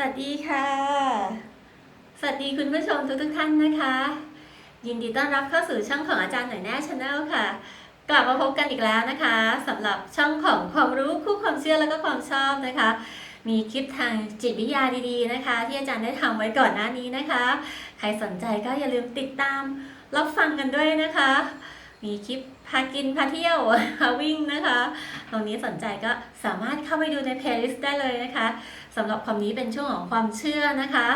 วัสดีค่ะ สวัสดีคุณผู้ชมทุกทุกท่านนะคะ ยินดีต้อนรับเข้าสู่ช่องของอาจารย์หน่อยแน่ชาแนลค่ะ กลับมาพบกันอีกแล้วนะคะสำหรับช่องของความรู้คู่ความเชื่อแล้วก็ความชอบนะคะ มีคลิปทางจิตวิทยาดีๆนะคะ ที่อาจารย์ได้ทำไว้ก่อนหน้านี้นะคะ ใครสนใจก็อย่าลืมติดตามรับฟังกันด้วยนะคะ มีคลิป พากินพาเที่ยวพาวิ่งนะคะ ตรงนี้สนใจก็สามารถเข้าไปดูในเพลย์ลิสต์ได้เลยนะคะสำหรับความนี้เป็นช่วงของความเชื่อนะคะ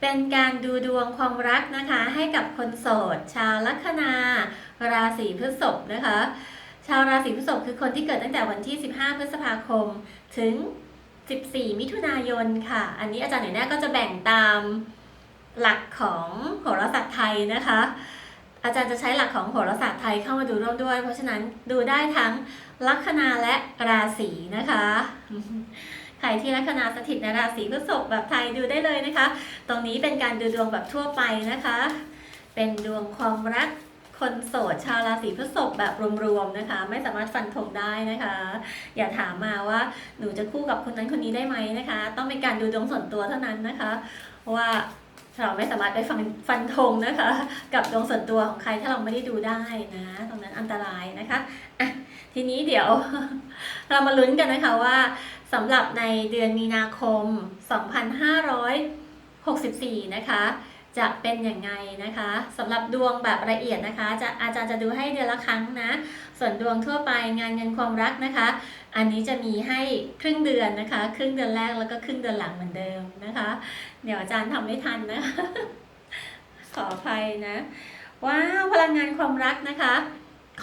เป็นการดูดวงความรักนะคะ ให้กับคนโสด ชาวลัคนา ราศีพฤษภนะคะ ชาวราศีพฤษภคือคนที่เกิดตั้งแต่วันที่ 15 พฤษภาคมถึง 14 มิถุนายนค่ะ อันนี้อาจารย์หน่อยแน่ก็จะแบ่งตามหลักของโหราศาสตร์ไทยนะคะ อาจารย์จะใช้หลักของโหราศาสตร์ไทยเข้ามาดูร่วมด้วย เพราะฉะนั้นดูได้ทั้งลัคนาและราศีนะคะ ใครที่ลัคนาสถิตในราศีพฤษภแบบไทยดูได้เลยนะคะ ตรงนี้เป็นการดูดวงแบบทั่วไปนะคะ เป็นดวงความรักคนโสดชาวราศีพฤษภแบบรวมๆนะคะ ไม่สามารถฟันธงได้นะคะ อย่าถามมาว่าหนูจะคู่กับคนนั้นคนนี้ได้ไหมนะคะ ต้องเป็นการดูดวงส่วนตัวเท่านั้นนะคะเพราะว่า เราไม่สามารถไปฟันฟันธงนะคะ กับดวงส่วนตัวของใครถ้าเราไม่ได้ดูได้นะ ตรงนั้นอันตรายนะคะะทีนี้เดี๋ยวเรามาลุ้นกันนะคะว่าสำหรับในเดือนมีนาคม 2564 นะคะ จะเป็นอย่างไงนะคะสำหรับดวงแบบละเอียดนะคะ จะอาจารย์จะดูให้เดือนละครั้งนะ ส่วนดวงทั่วไปงานเงินความรักนะคะ อันนี้จะมีให้ครึ่งเดือนนะคะ ครึ่งเดือนแรกแล้วก็ครึ่งเดือนหลังเหมือนเดิมนะคะ เดี๋ยวอาจารย์ทำไม่ทันนะ ขออภัยนะ ว้าวพลังงานความรักนะคะ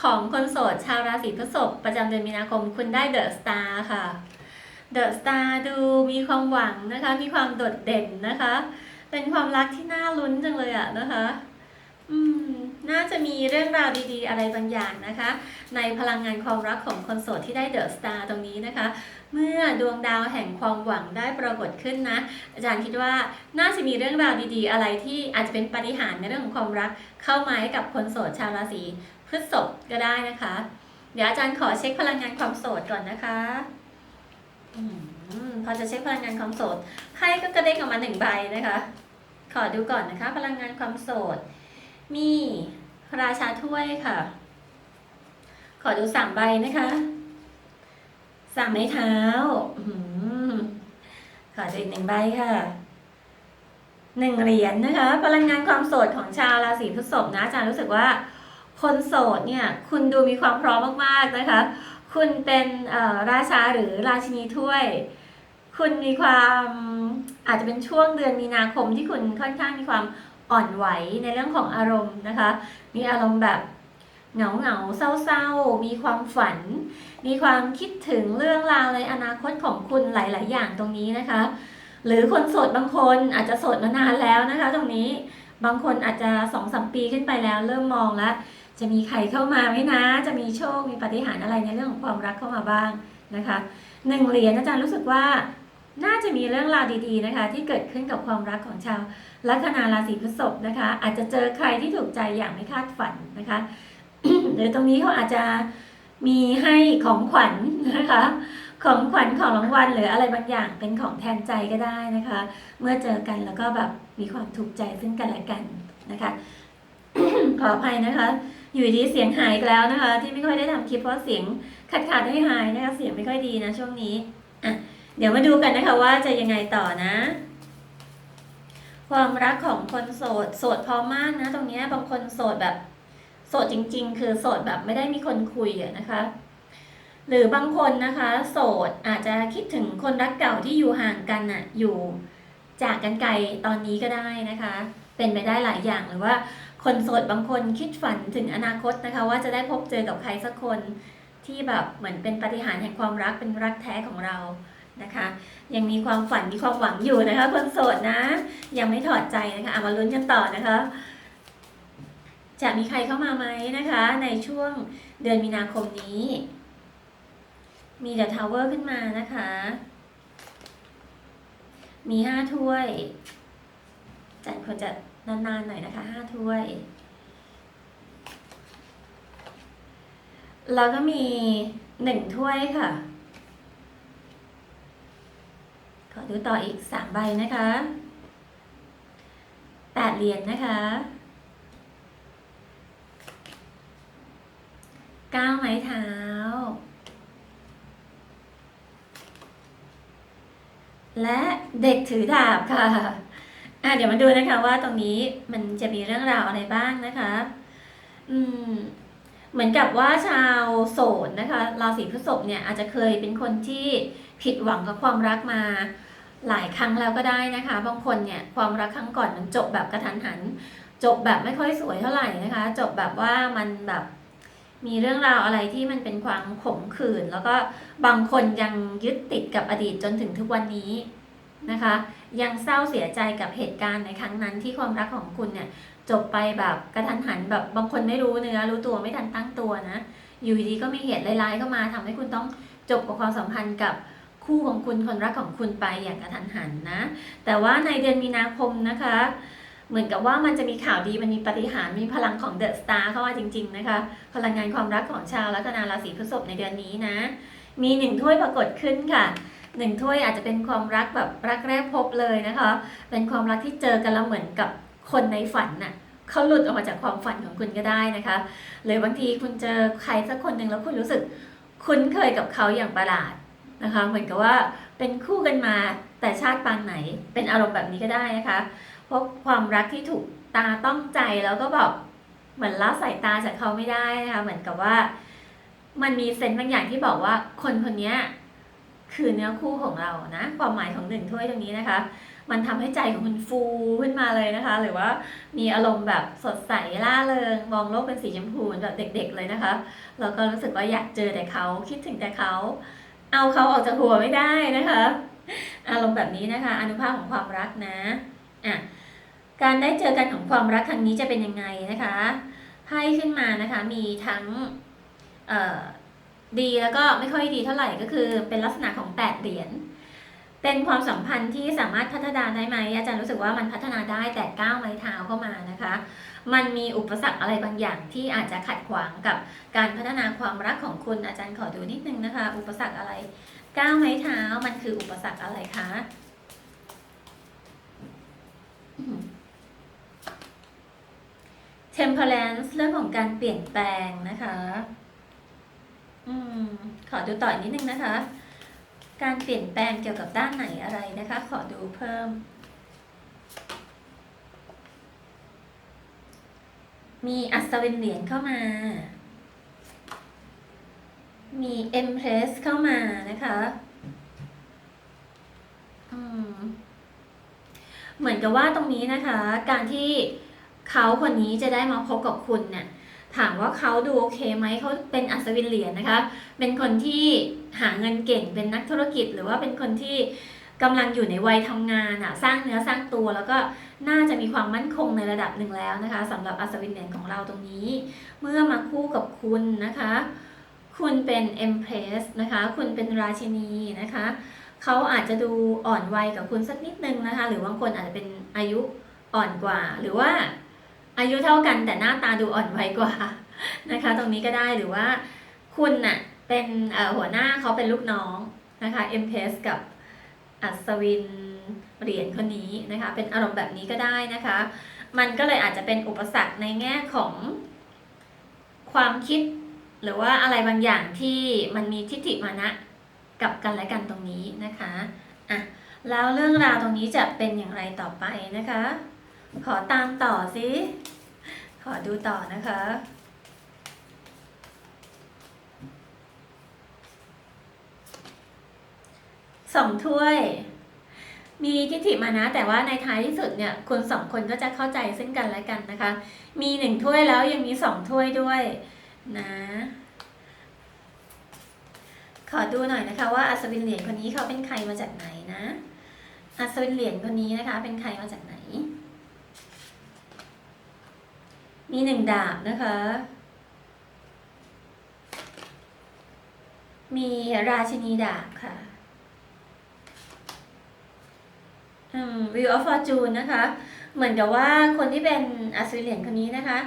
ของคนโสดชาวราศีพฤษภประจำเดือนมีนาคมคุณได้เดอะสตาร์ค่ะเดอะสตาร์ดูมีความหวังนะคะ มีความโดดเด่นนะคะ เป็นความรักที่น่าลุ้นจังเลยอะนะคะ อืมน่าจะมีเรื่องราวดีๆ อะไรบางอย่างนะคะ ในพลังงานความรักของคนโสดที่ได้เดอะสตาร์ตรงนี้นะคะ เมื่อดวงดาวแห่งความหวังได้ปรากฏขึ้นนะ อาจารย์คิดว่าน่าจะมีเรื่องราวดีๆ อะไรที่อาจจะเป็นปาฏิหาริย์ในเรื่องของความรักเข้ามาให้กับคนโสดชาวราศีพฤษภก็ได้นะคะ เดี๋ยวอาจารย์ขอเช็คพลังงานความโสดก่อนนะคะอพอจะเช็คพลังงานความโสดไพ่ก็กระเด้งออกมาหนึ่งใบนะคะ ขอดูก่อนนะคะ พลังงานความโสด มีราชาถ้วยค่ะ ขอดูสามใบนะคะสามไม้เท้าอื้อหือขอดูอีกหนึ่งใบค่ะหนึ่งเหรียญนะคะ พลังงานความโสดของชาวราศีพฤษภนะอาจารย์รู้สึกว่า คนโสดเนี่ย คุณดูมีความพร้อมมากๆนะคะ คุณเป็นราชาหรือราชินีถ้วย คุณมีความอาจจะเป็นช่วงเดือนมีนาคมที่คุณค่อนข้างมีความ อ่อนไหวในเรื่องของอารมณ์นะคะ มีอารมณ์แบบเหงาเหงาๆเศร้ามีความฝัน มีความคิดถึงเรื่องราวในอนาคตของคุณหลาย ๆ อย่างตรงนี้นะคะ หรือคนโสดบางคนอาจจะโสดมานานแล้วนะคะ ตรงนี้บางคนอาจจะสองสามปีขึ้นไปแล้ว เริ่มมองแล้ว จะมีใครเข้ามาไหมนะ จะมีโชคมีปฏิหารอะไรในเรื่องของความรักเข้ามาบ้างนะคะหนึ่งเหรียญอาจารย์รู้สึกว่า น่าจะมีเรื่องราวดีๆนะคะ ที่เกิดขึ้นกับความรักของชาวลัคนาราศีพฤษภนะคะ อาจจะเจอใครที่ถูกใจอย่างไม่คาดฝันนะคะหรือตรงนี้เขาอาจจะมีให้ของขวัญนะคะ ของขวัญของรางวัลหรืออะไรบางอย่างเป็นของแทนใจก็ได้นะคะ เมื่อเจอกันแล้วก็แบบมีความถูกใจซึ่งกันและกันนะคะขออภัยนะคะ อยู่ดีเสียงหายแล้วนะคะ ที่ไม่ค่อยได้ทำคลิปเพราะเสียงขาดขาดให้หายนะคะเสียงไม่ค่อยดีนะช่วงนี้อะ เดี๋ยวมาดูกันนะคะว่าจะยังไงต่อนะ ความรักของคนโสด โสดพอมากนะ ตรงนี้บางคนโสดแบบ โสดจริง ๆ คือโสดแบบไม่ได้มีคนคุยอะนะคะ หรือบางคนนะคะ โสดอาจจะคิดถึงคนรักเก่าที่อยู่ห่างกันอะอยู่จากกันไกลตอนนี้ก็ได้นะคะ เป็นไปได้หลายอย่างหรือว่า คนโสดบางคนคิดฝันถึงอนาคตนะคะ ว่าจะได้พบเจอกับใครสักคนที่แบบเหมือนเป็นปฏิหารแห่งความรักเป็นรักแท้ของเรา นะคะ ยังมีความฝันมีความหวังอยู่นะคะ คนโสดนะ ยังไม่ถอดใจนะคะเอามาลุ้นกันต่อนะคะ จะมีใครเข้ามาไหมนะคะ ในช่วงเดือนมีนาคมนี้ มีเดอะทาวเวอร์ขึ้นมานะคะ มีห้าถ้วยจันควรจะนานๆหน่อยนะคะห้าถ้วยแล้วก็มีหนึ่งถ้วยค่ะ ขอดูต่ออีกสามใบนะคะแปดเหรียญนะคะเก้าไม้เท้า และเด็กถือดาบค่ะอะ เดี๋ยวมาดูนะคะว่าตรงนี้มันจะมีเรื่องราวอะไรบ้างนะคะ อืมเหมือนกับว่าชาวโสดนะคะราศีพฤษภเนี่ยอาจจะเคยเป็นคนที่ผิดหวังกับความรักมา หลายครั้งแล้วก็ได้นะคะ บางคนเนี่ยความรักครั้งก่อนมันจบแบบกระทันหัน จบแบบไม่ค่อยสวยเท่าไหร่นะคะ จบแบบว่ามันแบบมีเรื่องราวอะไรที่มันเป็นความขมขื่นแล้วก็บางคนยังยึดติดกับอดีตจนถึงทุกวันนี้นะคะ ยังเศร้าเสียใจกับเหตุการณ์ในครั้งนั้นที่ความรักของคุณเนี่ยจบไปแบบกระทันหันแบบบางคนไม่รู้เนื้อรู้ตัวไม่ทันตั้งตัวนะ อยู่ดีก็มีเหตุร้ายๆเข้ามาทำให้คุณต้องจบกับความสัมพันธ์กับ คู่ของคุณคนรักของคุณไปอย่างกระทันหันนะ แต่ว่าในเดือนมีนาคมนะคะ เหมือนกับว่ามันจะมีข่าวดีมันมีปาฏิหารมีพลังของเดอะสตาร์เข้ามาจริง ๆ นะคะ พลังงานความรักของชาวลัคนาราศีพฤษภในเดือนนี้นะ มีหนึ่งถ้วยปรากฏขึ้นค่ะหนึ่งถ้วยอาจจะเป็นความรักแบบรักแรกพบเลยนะคะ เป็นความรักที่เจอกันแล้วเหมือนกับคนในฝันน่ะเขาหลุดออกมาจากความฝันของคุณก็ได้นะคะ หรือบางทีคุณเจอใครสักคนหนึ่งแล้วคุณรู้สึกคุ้นเคยกับเขาอย่างประหลาด นะคะเหมือนกับว่าเป็นคู่กันมาแต่ชาติปางไหนเป็นอารมณ์แบบนี้ก็ได้นะคะเพราะความรักที่ถูกตาต้องใจแล้วก็แบบเหมือนละสายตาจากเขาไม่ได้นะคะเหมือนกับว่า มันมีเซนต์บางอย่างที่บอกว่าคนคนนี้คือเนื้อคู่ของเรานะ ความหมายของหนึ่งถ้วยตรงนี้นะคะ มันทำให้ใจของคุณฟูขึ้นมาเลยนะคะ หรือว่ามีอารมณ์แบบสดใสล่าเริงมองโลกเป็นสีชมพูแบบเด็ก ๆ เลยนะคะแล้วก็รู้สึกว่าอยากเจอแต่เขาคิดถึงแต่เขา เอาเขาออกจากหัวไม่ได้นะคะอารมณ์แบบนี้นะคะ อนุภาพของความรักนะอะการได้เจอกันของความรักครั้งนี้จะเป็นยังไงนะคะไพ่ขึ้นมานะคะมีทั้งดีแล้วก็ไม่ค่อยดีเท่าไหร่ก็คือเป็นลักษณะของแปดเหรียญเป็นความสัมพันธ์ที่สามารถพัฒนาได้ไหมอาจารย์รู้สึกว่ามันพัฒนาได้แต่ก้าวไม้เท้าเข้ามานะคะ มันมีอุปสรรคอะไรบางอย่างที่อาจจะขัดขวางกับการพัฒนาความรักของคุณอาจารย์ขอดูนิดนึงนะคะ อุปสรรคอะไรก้าวไม้เท้ามันคืออุปสรรคอะไรคะอืม temperance เรื่องของการเปลี่ยนแปลงนะคะ อืม ขอดูต่ออีกนิดนึงนะคะ การเปลี่ยนแปลงเกี่ยวกับด้านไหนอะไรนะคะ ขอดูเพิ่ม มีอัศวินเหรียญเข้ามา มีเอ็มเพรสเข้ามานะคะเหมือนกับว่าตรงนี้นะคะ การที่เขาคนนี้จะได้มาพบกับคุณเนี่ยถามว่าเขาดูโอเคไหมเขาเป็นอัศวินเหรียญนะคะ เป็นคนที่หาเงินเก่งเป็นนักธุรกิจหรือว่าเป็นคนที่ กำลังอยู่ในวัยทำงานอะสร้างเนื้อสร้างตัว แล้วก็น่าจะมีความมั่นคงในระดับหนึ่งแล้วนะคะสำหรับอัศวินเหรียญของเราตรงนี้ เมื่อมาคู่กับคุณนะคะ คุณเป็น Empress นะคะ คุณเป็นราชินีนะคะเขาอาจจะดูอ่อนวัยกับคุณสักนิดนึงนะคะ หรือบางคนอาจจะเป็นอายุอ่อนกว่า หรือว่าอายุเท่ากันแต่หน้าตาดูอ่อนวัยกว่านะคะ ตรงนี้ก็ได้หรือว่าคุณน่ะเป็นหัวหน้าเขาเป็นลูกน้องนะคะ m p s กับ อัศวินเหรียญคนนี้นะคะ เป็นอารมณ์แบบนี้ก็ได้นะคะ มันก็เลยอาจจะเป็นอุปสรรคในแง่ของความคิด หรือว่าอะไรบางอย่างที่มันมีทิฏฐิมานะกับกันและกันตรงนี้นะคะอะแล้วเรื่องราวตรงนี้จะเป็นอย่างไรต่อไปนะคะ ขอตามต่อสิ ขอดูต่อนะคะ สองถ้วย มีทิฏฐิมานะ แต่ว่าในท้ายที่สุดเนี่ยคนสองคนก็จะเข้าใจซึ่งกันและกันนะคะ มีหนึ่งถ้วยแล้วยังมีสองถ้วยด้วยนะ ขอดูหน่อยนะคะ ว่าอัศวินเหรียญคนนี้เขาเป็นใครมาจากไหนนะอัศวินเหรียญคนนี้นะคะ เป็นใครมาจากไหน มีหนึ่งดาบนะคะ มีราชินีดาบค่ะ อืม Wheel of Fortune นะคะ เหมือนกับว่าคนที่เป็นอัศวินเหรียญคนนี้นะคะ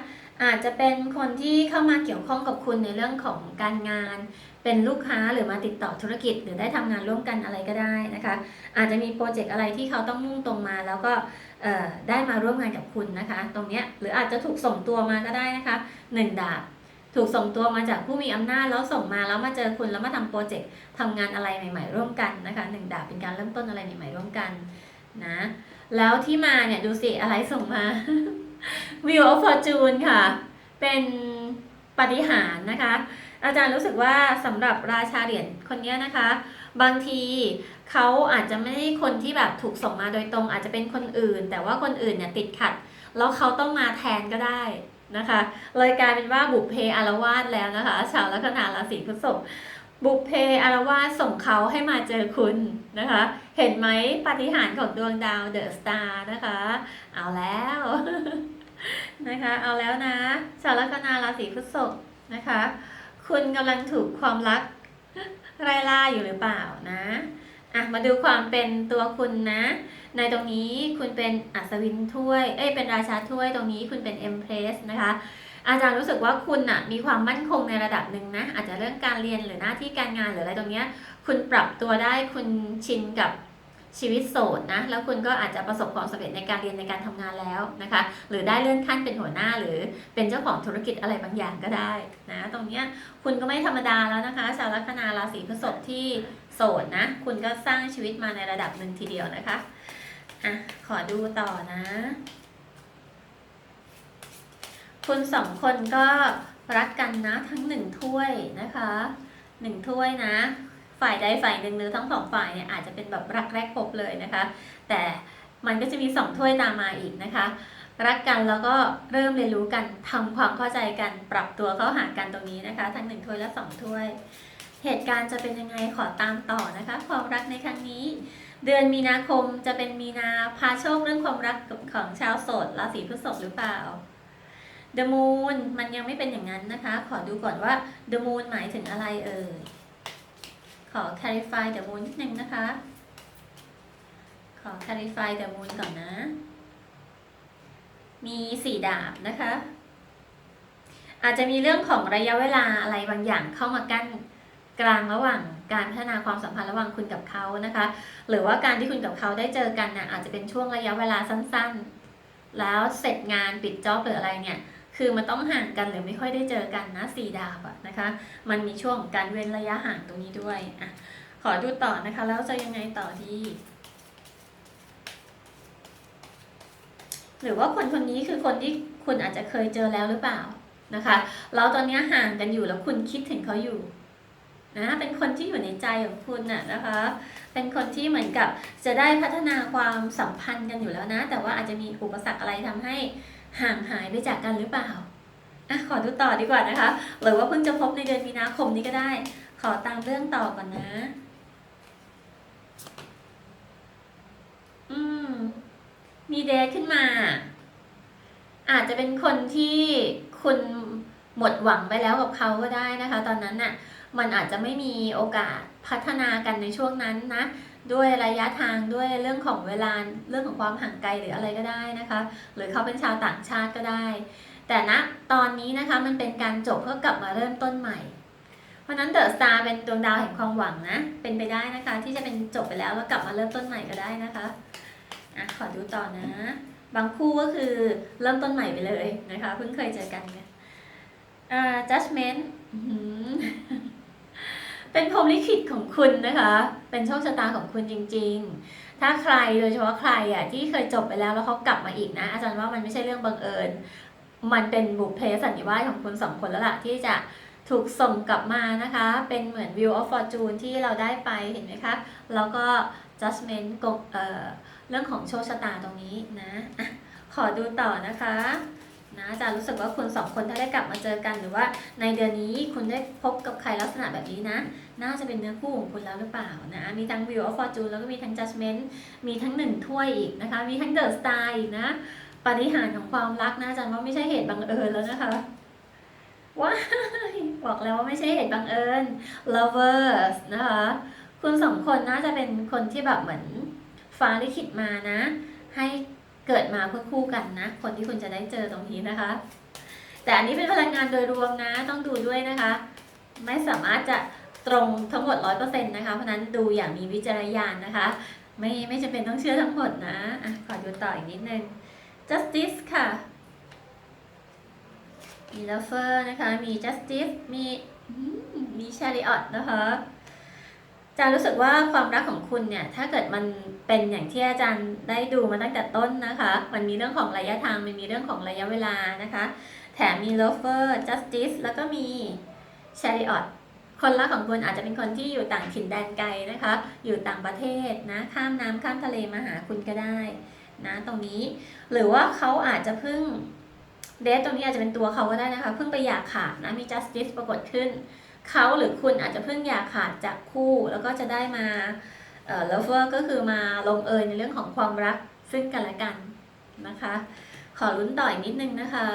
อาจจะเป็นคนที่เข้ามาเกี่ยวข้องกับคุณในเรื่องของการงาน เป็นลูกค้าหรือมาติดต่อธุรกิจ หรือได้ทำงานร่วมกันอะไรก็ได้นะคะ อาจจะมีโปรเจกต์อะไรที่เขาต้องมุ่งตรงมา แล้วก็ได้มาร่วมงานกับคุณนะคะ ตรงนี้หรืออาจจะถูกส่งตัวมาก็ได้นะคะหนึ่งดาบถูกส่งตัวมาจากผู้มีอำนาจแล้วส่งมาแล้วมาเจอคุณแล้วมาทำโปรเจกต์ทำงานอะไรใหม่ ๆ ร่วมกันนะคะหนึ่งดาบเป็นการเริ่มต้นอะไรใหม่ ๆ ร่วมกัน นะ แล้วที่มาเนี่ยดูสิอะไรส่งมา Wheel of Fortune ค่ะ เป็นปฏิหารนะคะ อาจารย์รู้สึกว่าสำหรับราชาเหรียญคนเนี้ยนะคะ บางทีเขาอาจจะไม่ได้คนที่แบบถูกส่งมาโดยตรง อาจจะเป็นคนอื่น แต่ว่าคนอื่นเนี่ยติดขัด แล้วเขาต้องมาแทนก็ได้นะคะ เลยกลายเป็นว่าบุพเพอารวาสแล้วนะคะ ชาวลัคนาราศีพฤษภ บุพเพอารวาสส่งเขาให้มาเจอคุณนะคะ เห็นไหมปฏิหารของดวงดาวเดอะสตาร์นะคะ เอาแล้วนะคะ เอาแล้วนะชาวลัคนาราศีพฤษภนะคะ คุณกำลังถูกความรักไล่ล่าอยู่หรือเปล่านะอะมาดูความเป็นตัวคุณนะ ในตรงนี้คุณเป็นอัศวินถ้วย เอ้ยเป็นราชาถ้วยตรงนี้คุณเป็นเอ็มเพรสนะคะ อาจารย์รู้สึกว่าคุณน่ะมีความมั่นคงในระดับหนึ่งนะ อาจจะเรื่องการเรียนหรือหน้าที่การงานหรืออะไรตรงเนี้ย คุณปรับตัวได้คุณชินกับชีวิตโสดนะ แล้วคุณก็อาจจะประสบความสำเร็จในการเรียนในการทำงานแล้วนะคะ หรือได้เลื่อนขั้นเป็นหัวหน้าหรือเป็นเจ้าของธุรกิจอะไรบางอย่างก็ได้นะ ตรงเนี้ยคุณก็ไม่ธรรมดาแล้วนะคะ ชาวลัคนาราศีพฤษภที่โสดนะ คุณก็สร้างชีวิตมาในระดับหนึ่งทีเดียวนะคะอะขอดูต่อนะ คุณสองคนก็รักกันนะทั้งหนึ่งถ้วยนะคะหนึ่งถ้วยนะ ฝ่ายใดฝ่ายหนึ่งหรือทั้งสองฝ่ายเนี่ยอาจจะเป็นแบบรักแรกพบเลยนะคะ แต่มันก็จะมีสองถ้วยตามมาอีกนะคะ รักกันแล้วก็เริ่มเรียนรู้กันทำความเข้าใจกันปรับตัวเข้าหากันตรงนี้นะคะ ทั้งหนึ่งถ้วยและสองถ้วย เหตุการณ์จะเป็นยังไงขอตามต่อนะคะ ความรักในครั้งนี้ เดือนมีนาคมจะเป็นมีนาพาโชคเรื่องความรักของชาวโสดราศีพฤษภหรือเปล่า The Moon มันยังไม่เป็นอย่างนั้นนะคะ ขอดูก่อนว่า The Moon หมายถึงอะไรเอ่ย ขอ clarify The Moon นิดนึงนะคะ ขอ clarify The Moon ก่อนนะ มีสี่ดาบนะคะ อาจจะมีเรื่องของระยะเวลาอะไรบางอย่างเข้ามากั้นกลางระหว่างการพัฒนาความสัมพันธ์ระหว่างคุณกับเขานะคะ หรือว่าการที่คุณกับเขาได้เจอกันนะอาจจะเป็นช่วงระยะเวลาสั้นๆ แล้วเสร็จงานปิดจ็อบหรืออะไรเนี่ย คือมันต้องห่างกันหรือไม่ค่อยได้เจอกันนะสี่ดาบอะนะคะ มันมีช่วงการเว้นระยะห่างตรงนี้ด้วยอะขอดูต่อนะคะ แล้วจะยังไงต่อดี หรือว่าคนคนนี้คือคนที่คุณอาจจะเคยเจอแล้วหรือเปล่านะคะแล้วตอนนี้ห่างกันอยู่แล้วคุณคิดถึงเขาอยู่นะเป็นคนที่อยู่ในใจของคุณน่ะนะคะ เป็นคนที่เหมือนกับจะได้พัฒนาความสัมพันธ์กันอยู่แล้วนะ แต่ว่าอาจจะมีอุปสรรคอะไรทำให้ ห่างหายไปจากกันหรือเปล่าอะขอดูต่อดีกว่านะคะ หรือว่าเพิ่งจะพบในเดือนมีนาคมนี้ก็ได้ ขอตามเรื่องต่อก่อนนะ อืม มีเดทขึ้นมา อาจจะเป็นคนที่คุณหมดหวังไปแล้วกับเขาก็ได้นะคะ ตอนนั้นน่ะ มันอาจจะไม่มีโอกาสพัฒนากันในช่วงนั้นนะ ด้วยระยะทางด้วยเรื่องของเวลาเรื่องของความห่างไกลหรืออะไรก็ได้นะคะ หรือเขาเป็นชาวต่างชาติก็ได้ แต่ณตอนนี้นะคะมันเป็นการจบเพื่อกลับมาเริ่มต้นใหม่ เพราะนั้นเดอะสตาร์เป็นดวงดาวแห่งความหวังนะ เป็นไปได้นะคะ ที่จะเป็นจบไปแล้วแล้วกลับมาเริ่มต้นใหม่ก็ได้นะคะอะขอดูต่อนะ บางคู่ก็คือเริ่มต้นใหม่ไปเลยนะคะเพิ่งเคยเจอกันเนี่ยอ่า judgment อื เป็นพรหมลิขิตของคุณนะคะ เป็นโชคชะตาของคุณจริง ๆ ถ้าใครโดยเฉพาะใครอะที่เคยจบไปแล้วแล้วเขากลับมาอีกนะ อาจารย์ว่ามันไม่ใช่เรื่องบังเอิญ มันเป็นบุพเพสันนิวาสของคุณสองคนแล้วล่ะที่จะถูกส่งกลับมานะคะ เป็นเหมือน View of Fortune ที่เราได้ไปเห็นไหมคะ แล้วก็ Judgment กเออเรื่องของโชคชะตาตรงนี้นะ ขอดูต่อนะคะ นะอาจารย์รู้สึกว่าคุณสองคนถ้าได้กลับมาเจอกันหรือว่าในเดือนนี้คุณได้พบกับใครลักษณะแบบนี้นะ น่าจะเป็นเนื้อคู่ของคุณแล้วหรือเปล่านะ มีทั้ง View of Fortune แล้วก็มีทั้ง Judgment มีทั้งหนึ่งถ้วยอีกนะคะ มีทั้ง The Star อีกนะ ปฏิหารของความรักนะอาจารย์ว่าไม่ใช่เหตุบังเอิญแล้วนะคะว้าบอกแล้วว่าไม่ใช่เหตุบังเอิญ lovers นะคะ คุณสองคนน่าจะเป็นคนที่แบบเหมือนฟ้าลิขิตมานะ ให้ เกิดมาเพื่อคู่กันนะ คนที่คุณจะได้เจอตรงนี้นะคะ แต่อันนี้เป็นพลังงานโดยรวมนะ ต้องดูด้วยนะคะ ไม่สามารถจะตรงทั้งหมดร้อยเปอร์เซ็นต์นะคะ เพราะนั้นดูอย่างมีวิจารณญาณนะคะ ไม่ไม่จำเป็นต้องเชื่อทั้งหมดนะอะขอดูต่ออีกนิดนึง justice ค่ะ มี lover นะคะ มี justice มีมี chariot นะคะ จารย์รู้สึกว่าความรักของคุณเนี่ยถ้าเกิดมันเป็นอย่างที่อาจารย์ได้ดูมาตั้งแต่ต้นนะคะ มันมีเรื่องของระยะทางมันมีเรื่องของระยะเวลานะคะ แถมมี lover justice แล้วก็มี chariot คนรักของคุณอาจจะเป็นคนที่อยู่ต่างถิ่นแดนไกลนะคะ อยู่ต่างประเทศนะข้ามน้ำข้ามทะเลมาหาคุณก็ได้นะตรงนี้หรือว่าเขาอาจจะเพิ่งเดทตรงนี้อาจจะเป็นตัวเขาก็ได้นะคะเพิ่งไปอยากขาดนะมี justice ปรากฏขึ้น เขาหรือคุณอาจจะเพิ่งอยากขาดจากคู่ แล้วก็จะได้มาเอ่อ lover ก็คือมาลงเอยในเรื่องของความรักซึ่งกันและกันนะคะ ขอลุ้นต่ออีกนิดนึงนะคะ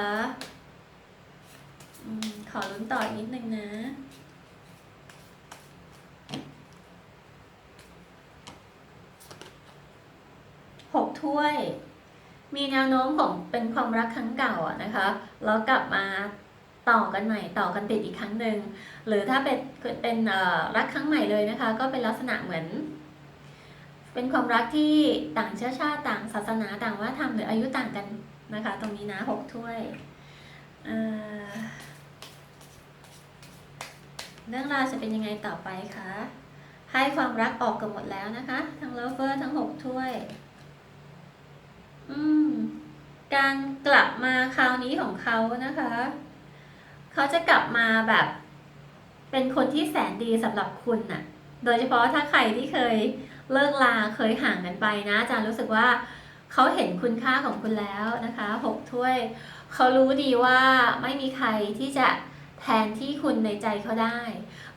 อขอลุ้นต่ออีกนิดนึงนะหกถ้วย มีแนวโน้มของเป็นความรักครั้งเก่าอะนะคะ แล้วกลับมา ต่อกันใหม่ต่อกันติดอีกครั้งหนึ่งหรือถ้าเป็นเป็นรักครั้งใหม่เลยนะคะ ก็เป็นลักษณะเหมือน เป็นความรักที่ต่างเชื้อชาติต่างศาสนาต่างวัฒนธรรมหรืออายุต่างกันนะคะ ตรงนี้นะหกถ้วยเเรื่องราวจะเป็นยังไงต่อไปคะให้ความรักออกกันหมดแล้วนะคะ ทั้งเลเวอร์ทั้งหกถ้วย อืม การกลับมาคราวนี้ของเขานะคะ เขาจะกลับมาแบบ เป็นคนที่แสนดีสำหรับคุณน่ะ โดยเฉพาะถ้าใครที่เคยเลิกลาเคยห่างกันไปนะอาจารย์รู้สึกว่าเขาเห็นคุณค่าของคุณแล้วนะคะหกถ้วย เขารู้ดีว่าไม่มีใครที่จะแทนที่คุณในใจเขาได้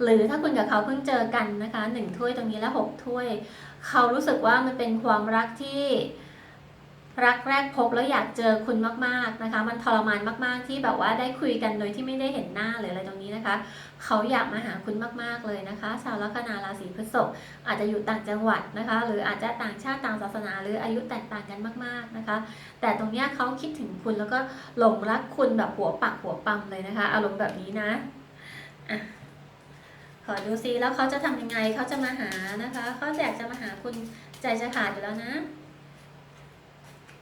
หรือถ้าคุณกับเขาเพิ่งเจอกันนะคะหนึ่งถ้วยตรงนี้และหกถ้วย เขารู้สึกว่ามันเป็นความรักที่ รักแรกพบแล้วอยากเจอคุณมากๆนะคะ มันทรมานมากๆที่แบบว่าได้คุยกันโดยที่ไม่ได้เห็นหน้าหรืออะไรตรงนี้นะคะ เขาอยากมาหาคุณมากๆเลยนะคะ ชาวลัคนาราศีพฤษภอาจจะอยู่ต่างจังหวัดนะคะ หรืออาจจะต่างชาติต่างศาสนา หรืออายุแตกต่างกันมากๆนะคะ แต่ตรงนี้เขาคิดถึงคุณแล้วก็หลงรักคุณแบบหัวปักหัวปั๊มเลยนะคะ อารมณ์แบบนี้นะอะขอดูซิแล้วเขาจะทำยังไงเขาจะมาหานะคะเขาอยากจะมาหาคุณใจจะขาดอยู่แล้วนะ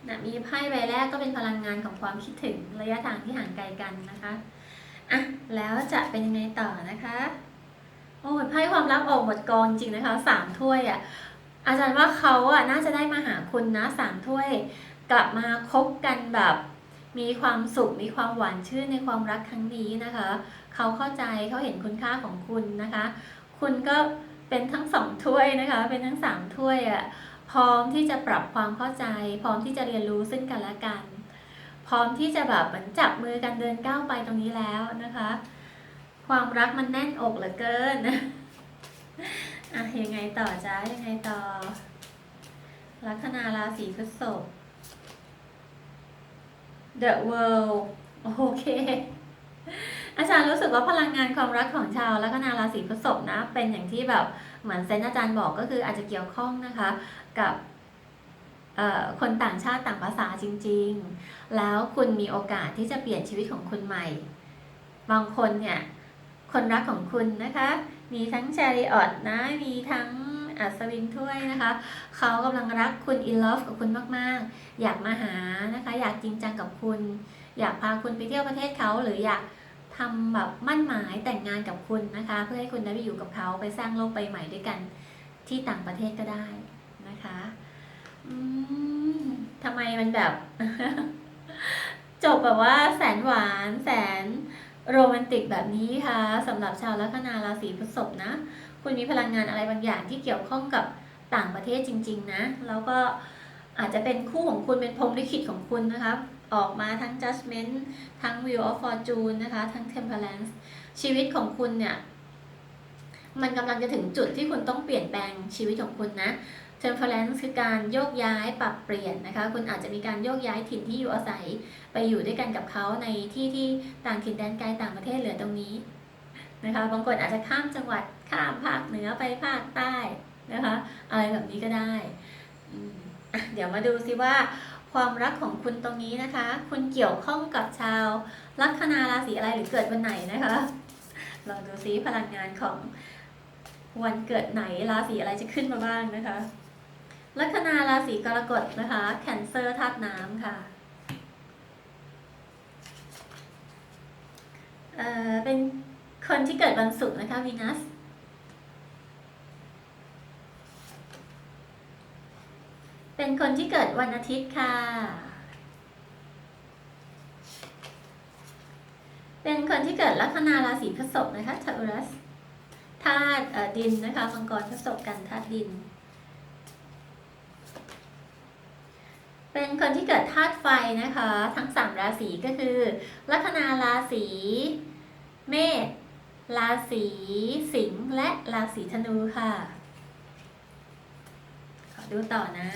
นะมีไพ่ใบแรกก็เป็นพลังงานของความคิดถึงระยะทางที่ห่างไกลกันนะคะอะแล้วจะเป็นยังไงต่อนะคะโอ้ยไพ่ความรักออกหมดกองจริงนะคะสามถ้วยอะอาจารย์ว่าเขาอะน่าจะได้มาหาคุณนะสามถ้วย กลับมาคบกันแบบ มีความสุขมีความหวานชื่นในความรักครั้งนี้นะคะ เขาเข้าใจเขาเห็นคุณค่าของคุณนะคะ คุณก็เป็นทั้งสองถ้วยนะคะ เป็นทั้งสามถ้วยอะ พร้อมที่จะปรับความเข้าใจ พร้อมที่จะเรียนรู้ซึ่งกันและกัน พร้อมที่จะแบบเหมือนจับมือกันเดินก้าวไปตรงนี้แล้วนะคะ ความรักมันแน่นอกเหลือเกินอะยังไงต่อจ้ายังไงต่อ ลัคนาราศีพฤษภ The World โอเค อาจารย์รู้สึกว่าพลังงานความรักของชาวลัคนาราศีพฤษภนะ เป็นอย่างที่แบบเหมือนเซนอาจารย์บอกก็คืออาจจะเกี่ยวข้องนะคะ กับคนต่างชาติต่างภาษาจริง ๆ แล้วคุณมีโอกาสที่จะเปลี่ยนชีวิตของคุณใหม่ บางคนเนี่ยคนรักของคุณนะคะ มีทั้งชาริออตนะ มีทั้งอัศวินถ้วยนะคะ เขากำลังรักคุณอิน o v e กับคุณมากๆ อยากมาหานะคะ อยากจริงจังกับคุณ อยากพาคุณไปเที่ยวประเทศเขาหรืออยากทำแบบมั่นหมายแต่งงานกับคุณนะคะ เพื่อให้คุณได้ไปอยู่กับเขาไปสร้างโลกใบใหม่ด้วยกันที่ต่างประเทศก็ได้ นะคะอืมทำไมมันแบบ จบแบบว่าแสนหวานแสนโรแมนติกแบบนี้คะสำหรับชาวลัคนาราศีพฤษภนะ คุณมีพลังงานอะไรบางอย่างที่เกี่ยวข้องกับต่างประเทศจริง ๆ นะ แล้วก็อาจจะเป็นคู่ของคุณเป็นพรมลิขิตของคุณนะคะออกมาทั้ง judgment ทั้ง wheel of fortune นะคะ ทั้ง temperance ชีวิตของคุณเนี่ย มันกำลังจะถึงจุดที่คุณต้องเปลี่ยนแปลงชีวิตของคุณนะ temperance คือการโยกย้ายปรับเปลี่ยนนะคะ คุณอาจจะมีการโยกย้ายถิ่นที่อยู่อาศัย ไปอยู่ด้วยกันกับเขาในที่ที่ต่างถิ่นแดนไกลต่างประเทศเหลือตรงนี้นะคะ บางคนอาจจะข้ามจังหวัดข้ามภาคเหนือไปภาคใต้นะคะ อะไรแบบนี้ก็ได้เดี๋ยวมาดูซิว่าความรักของคุณตรงนี้นะคะ คุณเกี่ยวข้องกับชาวลัคนาราศีอะไรหรือเกิดวันไหนนะคะลองดูซิพลังงานของวันเกิดไหนราศีอะไรจะขึ้นมาบ้างนะคะ ลัคนาราศีกรกฎนะคะแคนเซอร์ธาตุน้ำค่ะเอ่อเป็นคนที่เกิดวันศุกร์นะคะวีนัสเป็นคนที่เกิดวันอาทิตย์ค่ะ เป็นคนที่เกิดลัคนาราศีพฤษภนะคะทาอุรัสธาตุดินนะคะมังกรพฤษภกันธาตุดิน เป็นคนที่เกิดธาตุไฟนะคะ ทั้งสามราศีก็คือ ลัคนาราศีเมษราศีสิงห์และราศีธนูค่ะ ขอดูต่อนะ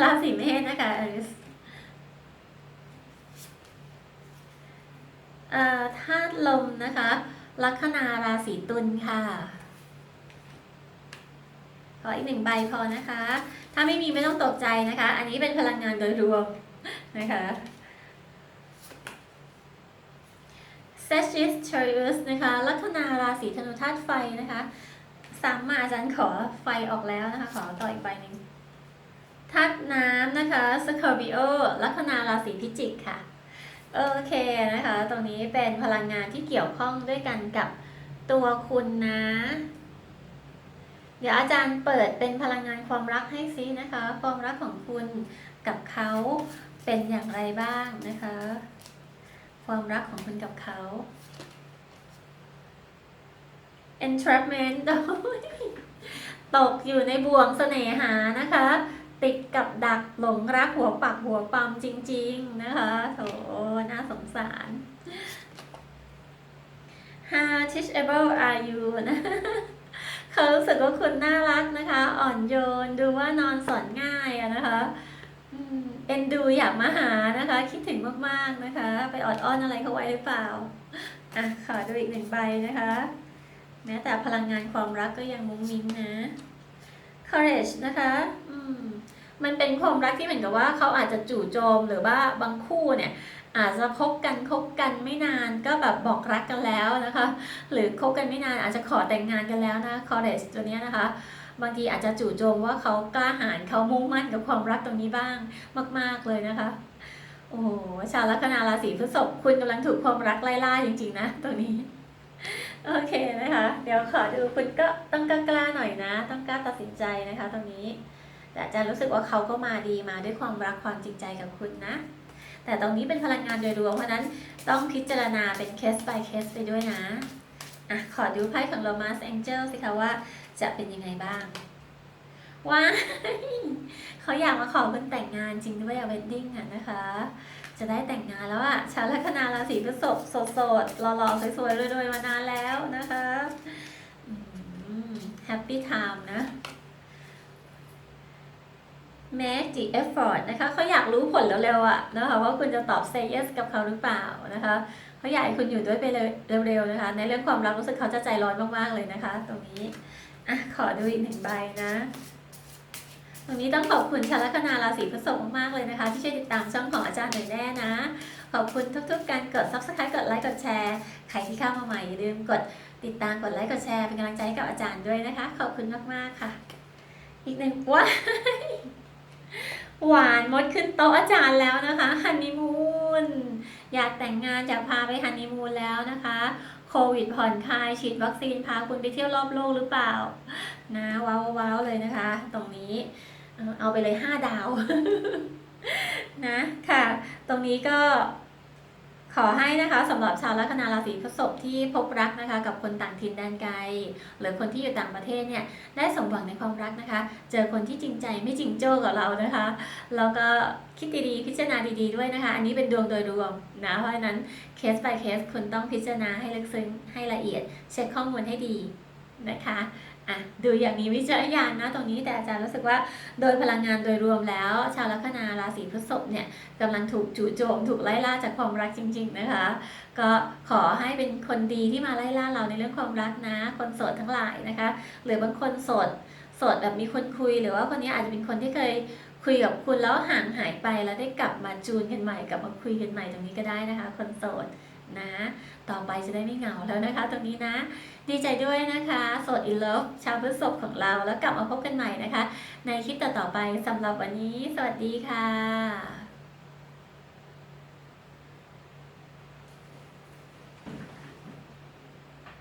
ราศีเมษนะคะอริสธาตุลมนะคะ ลัคนาราศีตุลค่ะ ขออีกหนึ่งใบพอนะคะ ถ้าไม่มีไม่ต้องตกใจนะคะ อันนี้เป็นพลังงานโดยรวมนะคะ s a g i t t a r i u s นะคะ ลัคนาราศีธนูธาตุไฟนะคะซ้ำมาอาจารย์ขอไฟออกแล้วนะคะ ขอต่ออีกใบหนึ่งธาตุน้ำนะคะ Scorpio ลัคนาราศีพิจิกค่ะ โอเคนะคะ ตรงนี้เป็นพลังงานที่เกี่ยวข้องด้วยกันกับตัวคุณนะ เดี๋ยวอาจารย์เปิดเป็นพลังงานความรักให้ซินะคะ ความรักของคุณกับเขาเป็นอย่างไรบ้างนะคะ ความรักของคุณกับเขา entrapment ตกอยู่ในบ่วงเสน่หานะคะ ติดกับดักหลงรักหัวปักหัวปั๊มจริง ๆ นะคะโถน่าสงสาร How teachable are you นะ เขารู้สึกว่าคุณน่ารักนะคะ อ่อนโยนดูว่านอนสอนง่ายอะนะคะเอ็นดูอยากมาหานะคะ คิดถึงมากๆนะคะ ไปออดอ้อนอะไรเขาไว้หรือเปล่าอะขอดูอีกหนึ่งใบนะคะ แม้แต่พลังงานความรักก็ยังมุ้งมิ้งนะ courage นะคะอืมมันเป็นความรักที่เหมือนกับว่าเขาอาจจะจู่โจมหรือว่าบางคู่เนี่ย อาจจะคบกันคบกันไม่นานก็แบบบอกรักกันแล้วนะคะ หรือคบกันไม่นานอาจจะขอแต่งงานกันแล้วนะ courage ตัวนี้นะคะ บางทีอาจจะจู่โจมว่าเขากล้าหาญเขามุ่งมั่นกับความรักตรงนี้บ้างมาก ๆเลยนะคะโอ้โหชาวลัคนาราศีพฤษภคุณกำลังถูกความรักไล่ล่าจริง ๆ นะตรงนี้โอเคนะคะ เดี๋ยวขอดูคุณก็ต้องกล้าๆหน่อยนะ ต้องกล้าตัดสินใจนะคะ ตรงนี้ แต่จารย์รู้สึกว่าเขาก็มาดีมาด้วยความรักความจริงใจกับคุณนะ แต่ตรงนี้เป็นพลังงานโดยรวม เพราะนั้นต้องพิจารณาเป็นเคส by เคสไปด้วยนะอะขอดูไพ่ของ Romas Angel สิคะว่าจะเป็นยังไงบ้างว้าเขาอยากมาขอคุณแต่งงานจริงด้วยอะ wedding อะนะคะ จะได้แต่งงานแล้วอะชาวลัคนาราศีพฤษภโสดๆหล่อๆสวยๆรวยๆมานานแล้วนะคะแฮปปี้ไทม์นะ make the effort นะคะเขาอยากรู้ผลเร็วๆอะนะคะว่าคุณจะตอบ say yes กับเขาหรือเปล่านะคะเขาอยากให้คุณอยู่ด้วยไปเร็วๆนะคะ ในเรื่องความรักรู้สึกเขาจะใจร้อนมากๆเลยนะคะ ตรงนี้อะขอดูอีกหนึ่งใบนะ ตรงนี้ต้องขอบคุณชาลัคนาราศีพฤษภมากๆเลยนะคะ ที่ช่วยติดตามช่องของอาจารย์หน่อยแน่นะ ขอบคุณทุกๆการกด subscribe กดไลค์กดแชร์ใครที่เข้ามาใหม่อย่าลืมกดติดตามกดไลค์กดแชร์เป็นกำลังใจให้กับอาจารย์ด้วยนะคะ ขอบคุณมากๆค่ะ อีกหนึ่งว้าย หวานมดขึ้นโต๊ะอาจารย์แล้วนะคะฮันนีมูนอยากแต่งงานอยากพาไปฮันนีมูนแล้วนะคะโควิดผ่อนคลายฉีดวัคซีนพาคุณไปเที่ยวรอบโลกหรือเปล่า นะว้าวว้าวเลยนะคะ ตรงนี้เอาไปเลยห้าดาว นะค่ะ ตรงนี้ก็ ขอให้นะคะสำหรับชาวลัคนาราศีพฤษภที่พบรักนะคะ กับคนต่างถิ่นแดนไกล หรือคนที่อยู่ต่างประเทศเนี่ยได้สมหวังในความรักนะคะ เจอคนที่จริงใจไม่จริงโจ้กับเรานะคะแล้วก็คิดดีๆพิจารณาดีๆด้วยนะคะ อันนี้เป็นดวงโดยรวมนะเพราะฉะนั้นเคส by เคสคุณต้องพิจารณาให้ลึกซึ้งให้ละเอียด เช็คข้อมูลให้ดีนะคะ อะดูอย่างมีวิจารณญาณนะตรงนี้แต่อาจารย์รู้สึกว่าโดยพลังงานโดยรวมแล้ว ชาวลัคนาราศีพฤษภเนี่ยกำลังถูกจู่โจมถูกไล่ล่าจากความรักจริง ๆนะคะ ก็ขอให้เป็นคนดีที่มาไล่ล่าเราในเรื่องความรักนะ คนโสดทั้งหลายนะคะ หรือบางคนโสดโสดแบบมีคนคุย หรือว่าคนนี้อาจจะเป็นคนที่เคยคุยกับคุณแล้วห่างหายไปแล้วได้กลับมาจูนกันใหม่กลับมาคุยกันใหม่ตรงนี้ก็ได้นะคะ คนโสด นะ ต่อไปจะได้ไม่เหงาแล้วนะคะตรงนี้นะ ดีใจด้วยนะคะ โสดอินเลิฟชาวพฤษภของเราแล้วกลับมาพบกันใหม่นะคะ ในคลิปต่อๆไปสำหรับวันนี้ สวัสดีค่ะ